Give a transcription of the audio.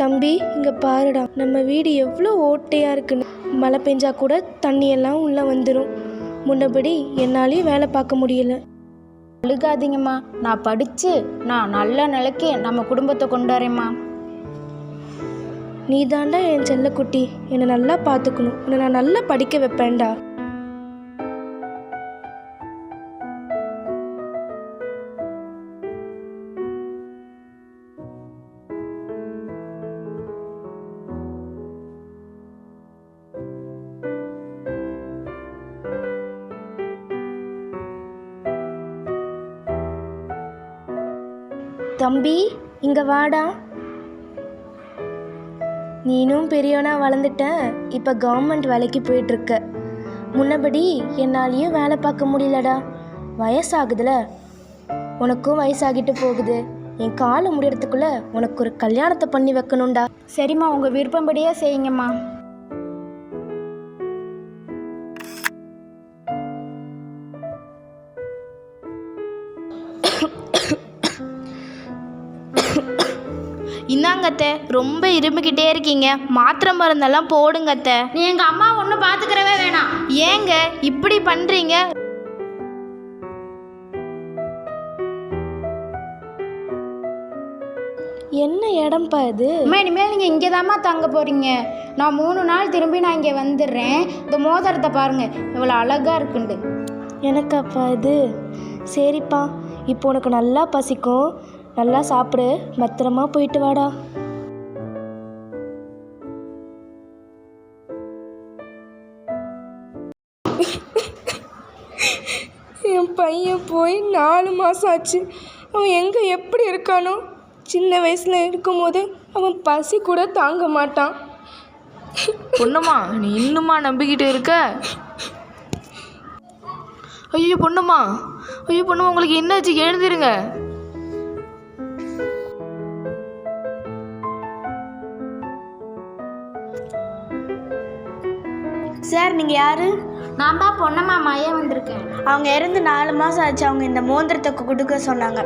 தம்பி இங்கே பாருடா. நம்ம வீடு எவ்வளோ ஓட்டையாக இருக்குன்னு. மழை பெஞ்சா கூட தண்ணியெல்லாம் உள்ளே வந்துடும் முன்னபடி என்னாலையும் வேலை பார்க்க முடியல. அழுகாதீங்கம்மா. நான் படித்து நான் நல்ல நிலைக்கு நம்ம குடும்பத்தை கொண்டு வரேம்மா நீ தாண்டா என் செல்லக்குட்டி. என்னை நல்லா பார்த்துக்கணும். உன்னை நான் நல்லா படிக்க வைப்பேன்டா. தம்பி இங்கே வாடா. நீனும் பெரியவனா வளர்ந்துட்ட இப்போ கவர்மெண்ட் வேலைக்கு போயிட்டுருக்க. முன்னபடி என்னாலேயும் வேலை பார்க்க முடியலடா. வயசாகுதுல. உனக்கும் வயசாகிட்டு போகுது. என் காலை முடியறதுக்குள்ளே உனக்கு ஒரு கல்யாணத்தை பண்ணி வைக்கணும்டா. சரிம்மா உங்கள் விருப்பம்படியே செய்யுங்கம்மா. இந்தாங்கத்த ரொம்ப இருமிக்கிட்டே இருக்கீங்க. மாத்திரை மருந்தெல்லாம் போடுங்கத்த நீ எங்கள் அம்மா ஒன்றும் பார்த்துக்கிறவே வேணாம். ஏங்க இப்படி பண்றீங்க? என்ன இடம்பா இது? அம்மா இனிமேல் நீங்கள் இங்கே தாம்மா தங்க போகிறீங்க நான் மூணு நாள் திரும்பி நான் இங்கே வந்துடுறேன். இந்த மோதிரத்தை பாருங்கள் இவ்வளோ அழகாக இருக்குண்டு. எனக்காப்பா இது? சரிப்பா இப்போ உனக்கு நல்லா பசிக்கும். நல்லா சாப்பிடு. பத்திரமா போயிட்டு வாடா. என் பையன் போய் நாலு மாதம் ஆச்சு. அவன் எங்கே எப்படி இருக்கானோ? சின்ன வயசில் இருக்கும்போது அவன் பசி கூட தாங்க மாட்டான். பொண்ணுமா நீ இன்னுமா நம்பிக்கிட்டு இருக்க? ஐயோ பொண்ணுமா. ஐயோ பொண்ணுமா உங்களுக்கு என்னாச்சு? எழுந்திருங்க. சார் நீங்கள் யார்? நான் தான் பொண்ணம்மா மையம் வந்திருக்கேன்? அவங்க இறந்து நாலு மாதம் ஆச்சு. அவங்க இந்த மோந்திரத்தை கொடுக்க சொன்னாங்க.